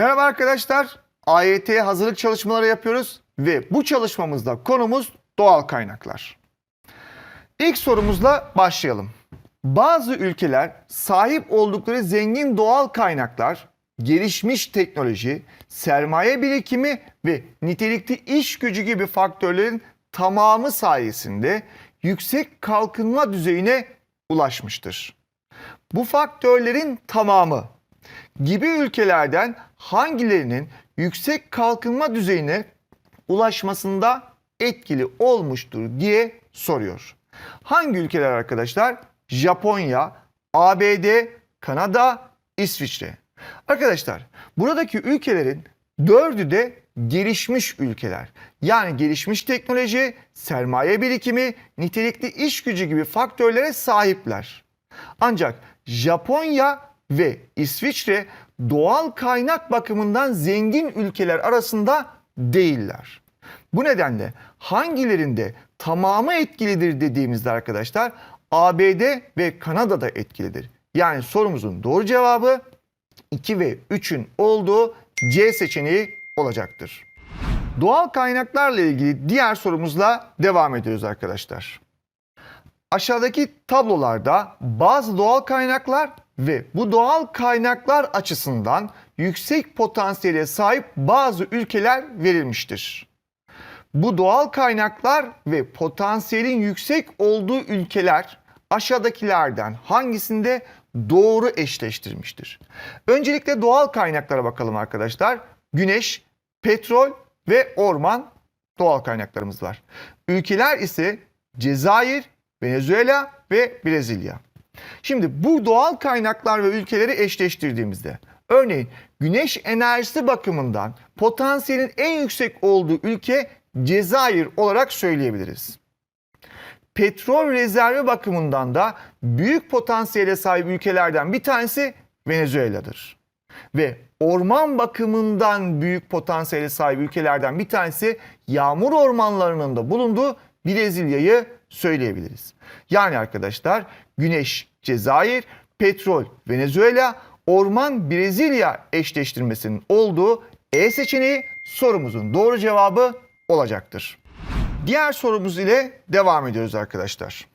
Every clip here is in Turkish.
Merhaba arkadaşlar. AYT'ye hazırlık çalışmaları yapıyoruz ve bu çalışmamızda konumuz doğal kaynaklar. İlk sorumuzla başlayalım. Bazı ülkeler sahip oldukları zengin doğal kaynaklar, gelişmiş teknoloji, sermaye birikimi ve nitelikli iş gücü gibi faktörlerin tamamı sayesinde yüksek kalkınma düzeyine ulaşmıştır. Bu faktörlerin tamamı gibi ülkelerden hangilerinin yüksek kalkınma düzeyine ulaşmasında etkili olmuştur diye soruyor. Hangi ülkeler arkadaşlar? Japonya, ABD, Kanada, İsviçre. Arkadaşlar buradaki ülkelerin dördü de gelişmiş ülkeler. Yani gelişmiş teknoloji, sermaye birikimi, nitelikli iş gücü gibi faktörlere sahipler. Ancak Japonya ve İsviçre doğal kaynak bakımından zengin ülkeler arasında değiller. Bu nedenle hangilerinde tamamı etkilidir dediğimizde arkadaşlar ABD ve Kanada'da etkilidir. Yani sorumuzun doğru cevabı 2 ve 3'ün olduğu C seçeneği olacaktır. Doğal kaynaklarla ilgili diğer sorumuzla devam ediyoruz arkadaşlar. Aşağıdaki tablolarda bazı doğal kaynaklar ve bu doğal kaynaklar açısından yüksek potansiyele sahip bazı ülkeler verilmiştir. Bu doğal kaynaklar ve potansiyelin yüksek olduğu ülkeler aşağıdakilerden hangisinde doğru eşleştirmiştir? Öncelikle doğal kaynaklara bakalım arkadaşlar. Güneş, petrol ve orman doğal kaynaklarımız var. Ülkeler ise Cezayir, Venezuela ve Brezilya. Şimdi bu doğal kaynaklar ve ülkeleri eşleştirdiğimizde örneğin güneş enerjisi bakımından potansiyelin en yüksek olduğu ülke Cezayir olarak söyleyebiliriz. Petrol rezervi bakımından da büyük potansiyele sahip ülkelerden bir tanesi Venezuela'dır. Ve orman bakımından büyük potansiyele sahip ülkelerden bir tanesi yağmur ormanlarının da bulunduğu Brezilya'yı söyleyebiliriz. Yani arkadaşlar güneş Cezayir, petrol Venezuela, orman Brezilya eşleştirmesinin olduğu E seçeneği sorumuzun doğru cevabı olacaktır. Diğer sorumuz ile devam ediyoruz arkadaşlar.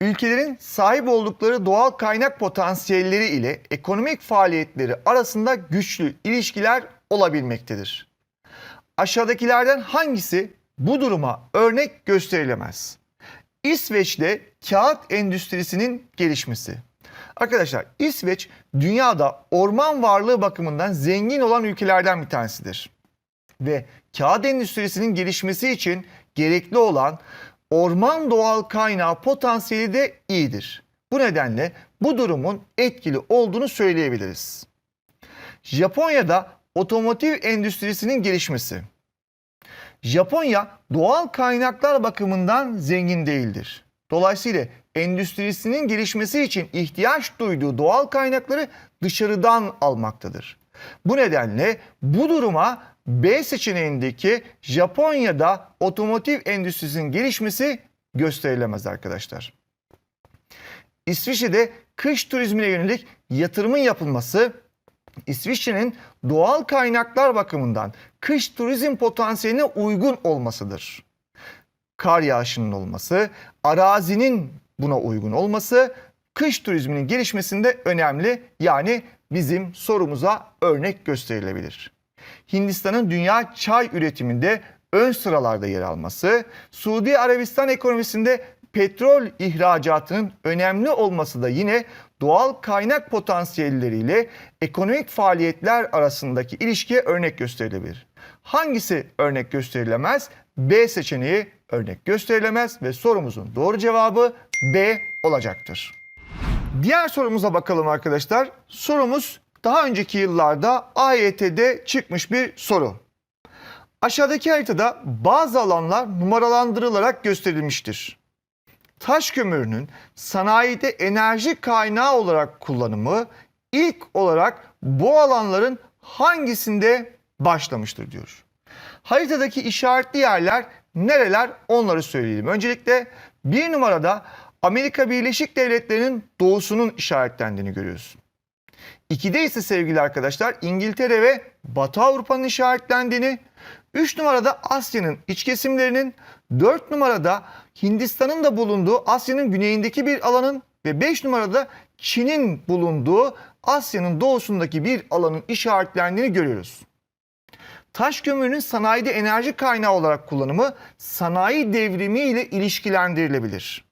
Ülkelerin sahip oldukları doğal kaynak potansiyelleri ile ekonomik faaliyetleri arasında güçlü ilişkiler olabilmektedir. Aşağıdakilerden hangisi bu duruma örnek gösterilemez? İsveç'te kağıt endüstrisinin gelişmesi. Arkadaşlar İsveç dünyada orman varlığı bakımından zengin olan ülkelerden bir tanesidir. Ve kağıt endüstrisinin gelişmesi için gerekli olan orman doğal kaynağı potansiyeli de iyidir. Bu nedenle bu durumun etkili olduğunu söyleyebiliriz. Japonya'da otomotiv endüstrisinin gelişmesi. Japonya doğal kaynaklar bakımından zengin değildir. Dolayısıyla endüstrisinin gelişmesi için ihtiyaç duyduğu doğal kaynakları dışarıdan almaktadır. Bu nedenle bu duruma B seçeneğindeki Japonya'da otomotiv endüstrisinin gelişmesi gösterilemez arkadaşlar. İsviçre'de kış turizmine yönelik yatırımın yapılması İsviçre'nin doğal kaynaklar bakımından kış turizm potansiyeline uygun olmasıdır. Kar yağışının olması, arazinin buna uygun olması kış turizminin gelişmesinde önemli. Yani bizim sorumuza örnek gösterilebilir. Hindistan'ın dünya çay üretiminde ön sıralarda yer alması, Suudi Arabistan ekonomisinde petrol ihracatının önemli olması da yine doğal kaynak potansiyelleriyle ekonomik faaliyetler arasındaki ilişkiye örnek gösterilebilir. Hangisi örnek gösterilemez? B seçeneği örnek gösterilemez ve sorumuzun doğru cevabı B olacaktır. Diğer sorumuza bakalım arkadaşlar. Sorumuz daha önceki yıllarda AYT'de çıkmış bir soru. Aşağıdaki haritada bazı alanlar numaralandırılarak gösterilmiştir. Taş kömürünün sanayide enerji kaynağı olarak kullanımı ilk olarak bu alanların hangisinde başlamıştır diyor. Haritadaki işaretli yerler nereler onları söyleyelim. Öncelikle bir numarada Amerika Birleşik Devletleri'nin doğusunun işaretlendiğini görüyoruz. 2'de ise sevgili arkadaşlar İngiltere ve Batı Avrupa'nın işaretlendiğini, 3 numarada Asya'nın iç kesimlerinin, 4 numarada Hindistan'ın da bulunduğu Asya'nın güneyindeki bir alanın ve 5 numarada Çin'in bulunduğu Asya'nın doğusundaki bir alanın işaretlendiğini görüyoruz. Taş kömürünün sanayide enerji kaynağı olarak kullanımı sanayi devrimi ile ilişkilendirilebilir.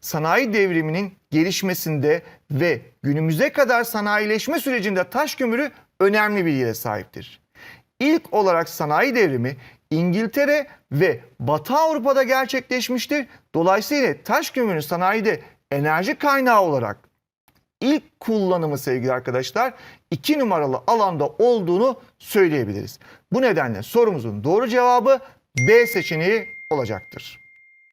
Sanayi devriminin gelişmesinde ve günümüze kadar sanayileşme sürecinde taş kömürü önemli bir yere sahiptir. İlk olarak sanayi devrimi İngiltere ve Batı Avrupa'da gerçekleşmiştir. Dolayısıyla taş kömürün sanayide enerji kaynağı olarak ilk kullanımı sevgili arkadaşlar 2 numaralı alanda olduğunu söyleyebiliriz. Bu nedenle sorumuzun doğru cevabı B seçeneği olacaktır.